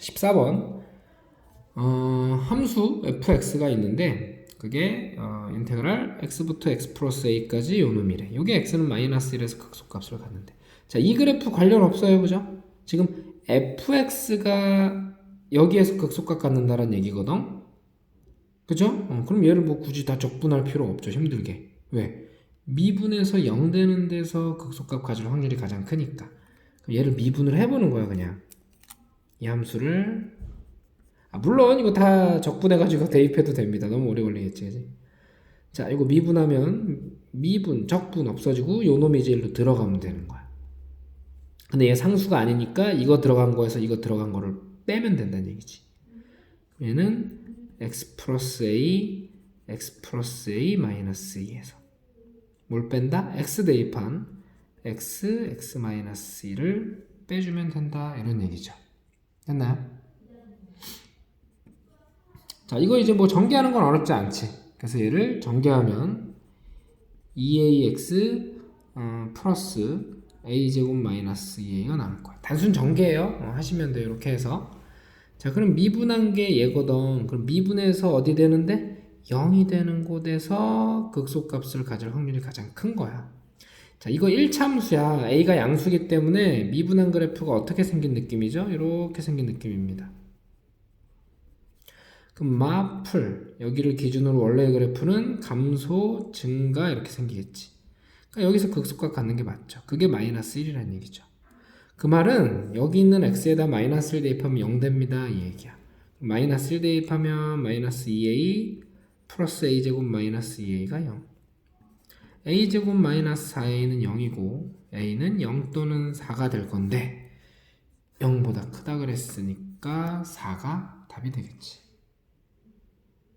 14번 어, 함수 fx가 있는데 그게 어, 인테그랄 x부터 x 플러스 a까지 요 놈이래. 요게 x는 마이너스 1에서 극소값을 갖는데. 자, 이 그래프 관련 없어요, 그죠? 지금 fx가 여기에서 극소값 갖는다는 얘기거든. 그죠? 어, 그럼 얘를 뭐 굳이 다 적분할 필요 없죠, 힘들게. 왜? 미분에서 0 되는 데서 극소값 가질 확률이 가장 크니까. 그럼 얘를 미분을 해보는 거야, 그냥. 이 함수를 아, 물론 이거 다 적분해가지고 대입해도 됩니다. 너무 오래 걸리겠지? 자, 이거 미분하면 미분, 적분 없어지고 요 놈이 일로 들어가면 되는 거야. 근데 얘 상수가 아니니까 이거 들어간 거에서 이거 들어간 거를 빼면 된다는 얘기지. 얘는 x 플러스 a, x 플러스 a 마이너스 2에서 뭘 뺀다? x 대입한 x, x 마이너스 2를 빼주면 된다 이런 얘기죠. 됐나요? 자, 이거 이제 뭐 전개하는 건 어렵지 않지. 그래서 얘를 전개하면 2ax 어, 플러스 a 제곱 마이너스 2a가 나올 거야. 단순 전개예요. 어, 하시면 돼요. 이렇게 해서. 자, 그럼 미분한 게 얘거든. 그럼 미분해서 어디 되는데 0이 되는 곳에서 극소값을 가질 확률이 가장 큰 거야. 자, 이거 1참수야. a가 양수기 때문에 미분한 그래프가 어떻게 생긴 느낌이죠? 이렇게 생긴 느낌입니다. 그럼 마풀 여기를 기준으로 원래의 그래프는 감소 증가 이렇게 생기겠지. 그러니까 여기서 극소값 갖는 게 맞죠. 그게 마이너스 1이라는 얘기죠. 그 말은 여기 있는 x에다 마이너스 1 대입하면 0 됩니다. 이 얘기야. 마이너스 1 대입하면 마이너스 2a 플러스 a제곱 마이너스 2a가 0. A제곱 마이너스 4a는 0이고 a는 0 또는 4가 될 건데 0보다 크다 그랬으니까 4가 답이 되겠지.